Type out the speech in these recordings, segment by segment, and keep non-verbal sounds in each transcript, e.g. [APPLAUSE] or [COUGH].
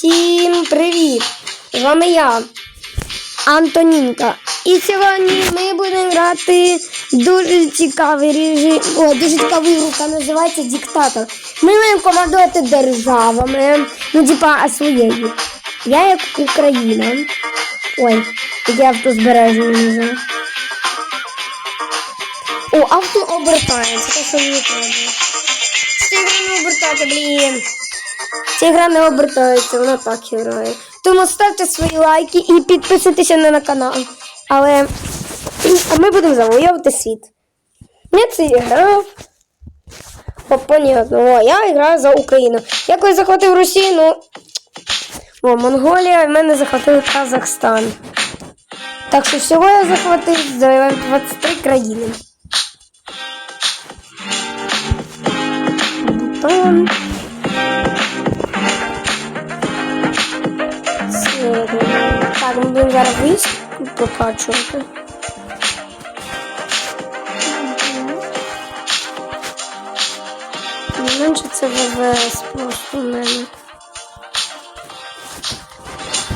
Всім привіт! З вами я, Антонінка. І сьогодні ми будемо грати дуже цікавий режим. О, дуже цікавий гру, яка називається Диктатор. Ми маємо командувати державами, ну типа а своєю. Я як Україна. Ой, яке автозбереження називаю. О, авто обертається, те, що мені треба. Це обертати, блін. Ця гра не обертається, вона так грає. Тому ставте свої лайки і підписуйтеся на канал. Але а ми будемо завоювати світ. Я це грав. О, понятно. О, я граю за Україну. Якось захватив Росію, ну. О, Монголія, в мене захватив Казахстан. Так що всього я захватив за 23 країни. Бутан. Будемо зараз військ прокачувати. Не менше це ВВС просто в мене.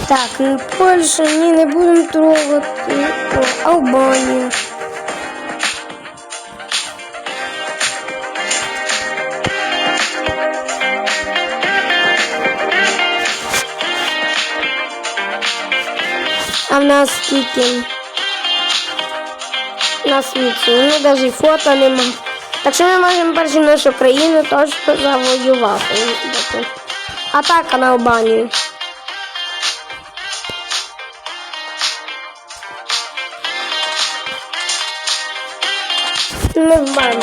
Так, ну Польща, ні, не будемо трогати. Албанія. А в нас скільки? На світі. Ну, навіть фото нема. Так що ми можемо першу нашу країну теж завоювати. Атака на Албанію. Нормально.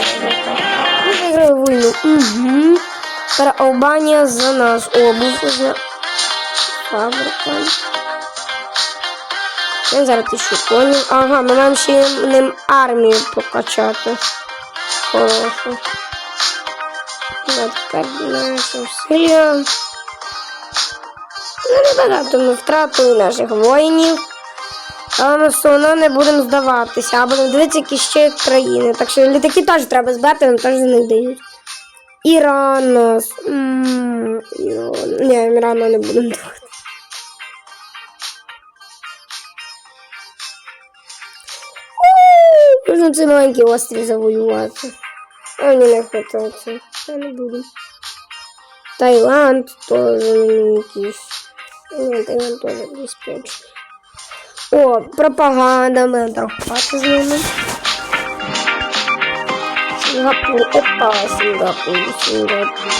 Ми виграли війну. Угу. Тепер Албанія за нас. О, був уже фабрика. Я зараз тисячу конів. Ага, ми маємо ще ним армію прокачати. Хорошо. Ну, тепер наша сила. Ну, ми втратили наших воїнів. Але ми все одно не будемо здаватися, а будемо дивитися які ще країни. Так що літаки теж треба збирати, нам теж них дають. Іран нас. Іран. Ні, Ірану не будемо давати. Можна цей маленький острів завоювати. А мені не хватається. Я не буду. Таїланд теж якийсь. Ні, Таїланд теж безпечний. О, пропаганда, ми торгувати з ними. Сінгапур, опа, Сінгапур, Сінгапур.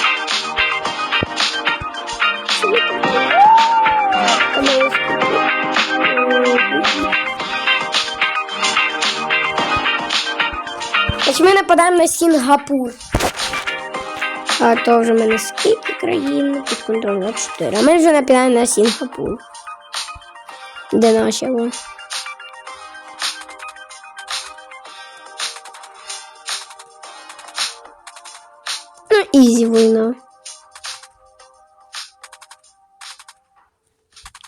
Сінгапур. Ми нападаємо на Сінгапур. А то вже в мене скільки країн під контролем 4. А ми вже нападаємо на Сінгапур. Де наші вон? Ну, ізі війна.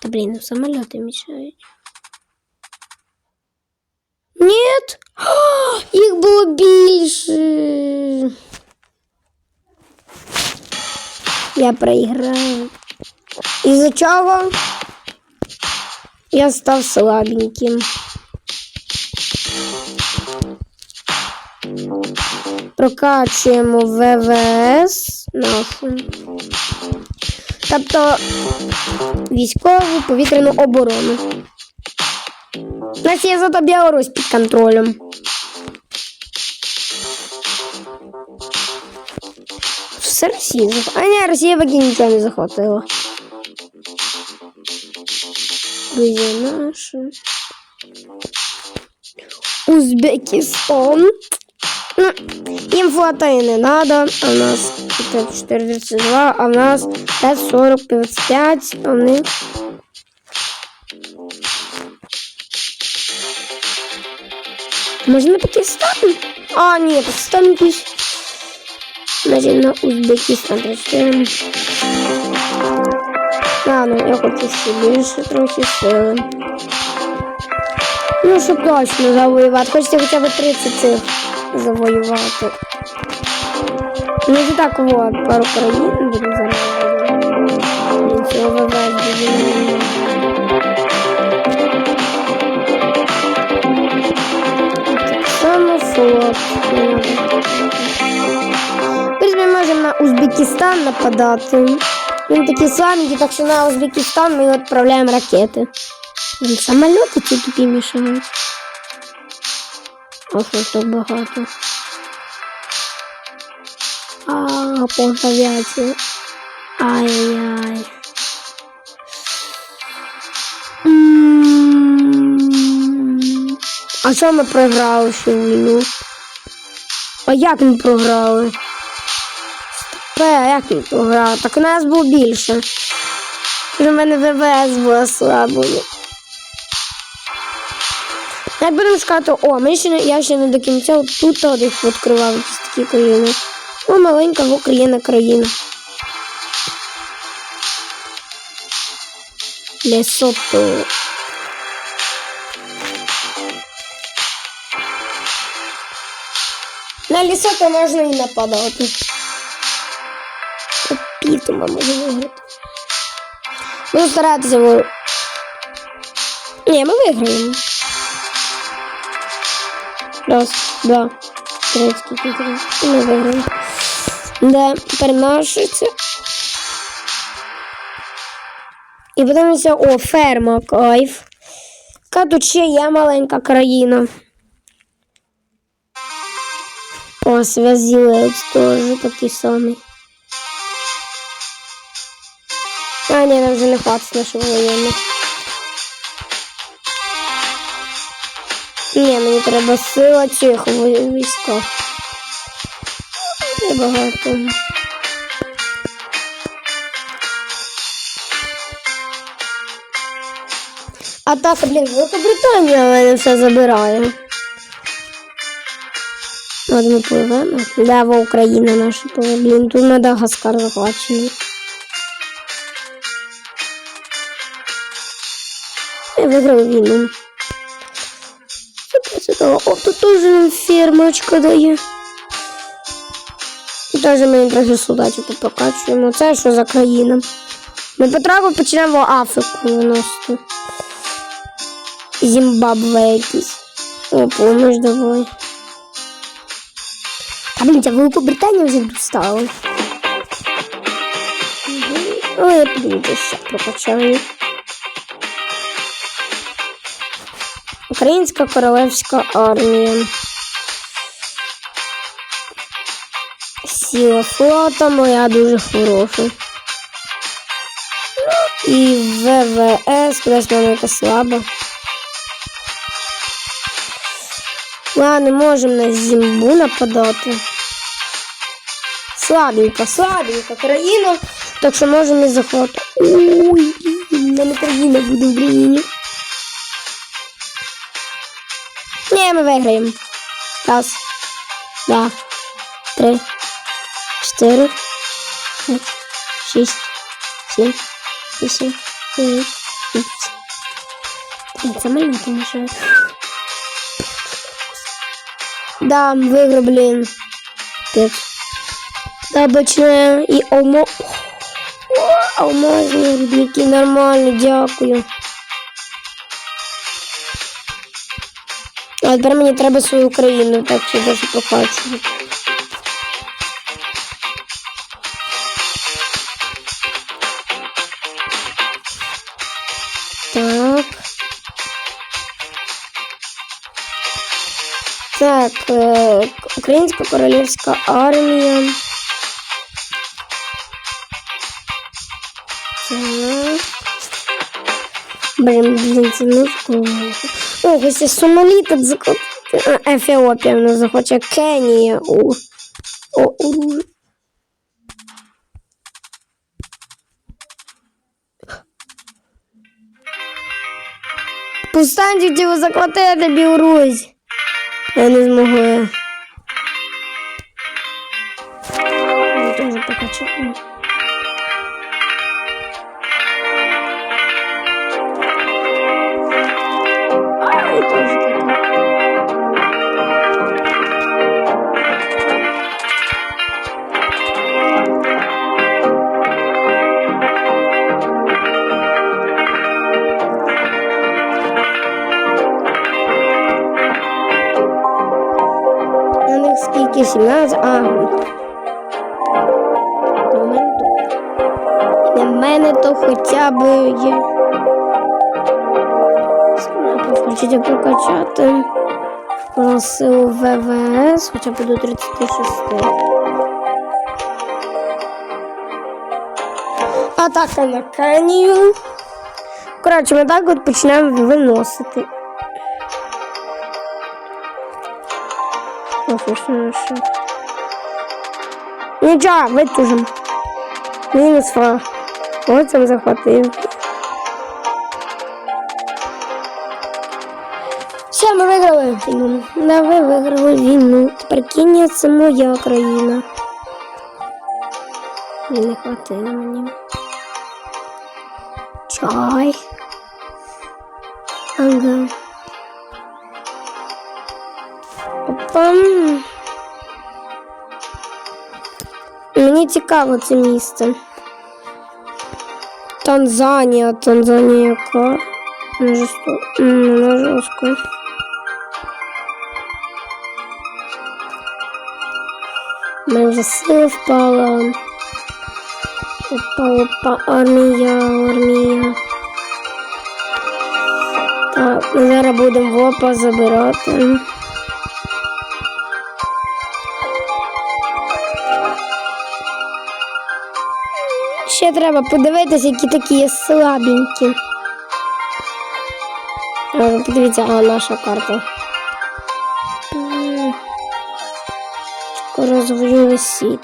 Та блін, ну самоліти мішають. Нет! А, Їх було більше. Я проіграв. Із-за чого? Я став слабеньким. Прокачуємо ВВС нашу. Тобто військову повітряну оборону. У нас є зато Білорусь під контролем. Все Росія захопила. А ні, Росія поки нічого не захопила. Грузия наша. Узбекистан. Ну, им хватает не надо. А у нас 432, а у нас 540, 55, а у них... Можно на Пакистан? А, нет, Пакистан якийсь. Значить, на Узбекистан прочитаємо. А, ну я хочу ще більше трохи сили. Ну, щоб точно завоювати. Хочете хоча б 30 цих завоювати. Ну, і так, вот, пару країн будемо Узбекистан нападати. Він такий слабенький, так що на Узбекистан ми відправляємо ракети. Блін, Самоліти ці тупі мішають. Ось так багато. А, по авіації. Ай-яй-яй. А що ми програли всю війну? А як ми програли? Стопе, як ми програли? Так у нас було більше. У мене ВВС була слабою. Як будемо шукати, о, ми ще я ще не до кінця тут їх відкривав якісь такі країни. О, маленька Україна країна. Лесото. На Лесото можна і нападати. Пітума може виграти. Буду старатися. бо- Ні, ми виграємо. Раз, два, три, три. І ми виграємо. Да, це. І подивимося, о, ферма, кайф. Яка тут ще є маленька країна. О, связілець теж такий самий. А, нам вже не хватить нашого воєнних. Ні, мені треба сила цих війська. Небагато. А так, блін, Великобританія мене все забирає. От ми пливемо. Во Україна наша пливе. Блін, тут Мадагаскар захвачений. Виграв війну. О, тут теж фермочка дає. Теж ми трохи солдатів тут прокачуємо. Це що за країна? Ми потрапу почнемо Африку виносити. Зімбабве якийсь. О, помощь давай. А блін, ця Великобританія вже достала. Угу. О, я подивлюся, ще прокачаю. Українська королевська армія. Сила флота моя дуже хороша. І ВВС, кудись в слаба. Ладно, можемо на зімбу нападати. Слабенька, слабенька країна, так що можемо і захватити. Ой, в мене країна буде в Україні. Ні, ми виграємо. Раз, два, три, чотири, п'ять, шість, сім, вісім, дев'ять, десять. Блін, це маленько мішає. Да, виграв, блін. П'ять. Да, бачне і омо... Алмазні рудники, нормально, дякую. А тепер мені треба свою країну, так що даже прокачую. Так. Так, е, Українська королівська армія. Так. Блін, блін, це музику. О, ось тут захопити. А, Ефіопія нас захоче. Кенія. О, о, о. Повстанці хотіли захватити Білорусь. Я не змогли. Я теж покачаю. 18, а для мене то для мене то хоча б є. Включити прокачати. Вона силу ВВС, хоча б до 36. Атака на канію. Коротше, ми так от починаємо виносити. Що, що. Нічого, витужим. Мінус два. Ось цим захватив. Все, ми виграли війну. Да, ви виграли війну. Кенія це моя країна. Не хватило мені. Чай. Мені цікаво це місце. Танзанія, Танзанія яка? Не жорстко. Не жорстко. Мене вже сила впала. Опа, опа, армія, армія. Так, ми зараз будемо вопа забирати. Ще треба подивитися, які такі є слабенькі. А, Подивіться, а наша карта. Завоює світ.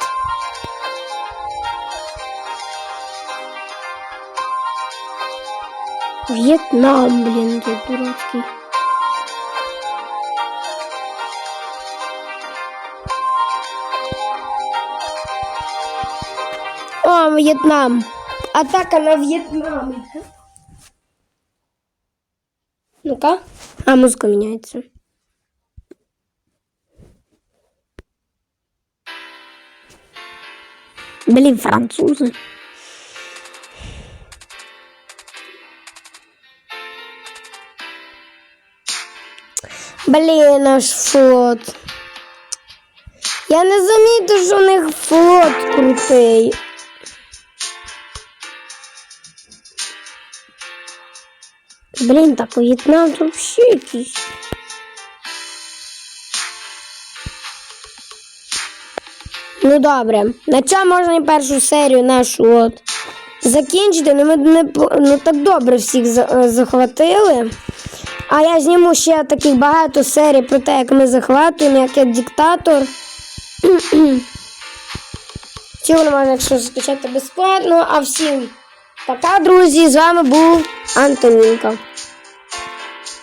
В'єтнам, блін, тут дурацький. О, В'єтнам. Атака на В'єтнам. Ну-ка. А, музыка меняется. Блин, французы. Блін, наш флот. Я не замітив, що у них флот крутий. Блін, так тут взагалі якийсь. Ну добре, на чому можна і першу серію нашу от закінчити. Ну ми не ну, так добре всіх е, захватили. А я зніму ще таких багато серій про те, як ми захватуємо, як я диктатор. [CLEARS THROAT] Цього можна, якщо скачати безплатно. А всім пока, друзі! З вами був Антонінка.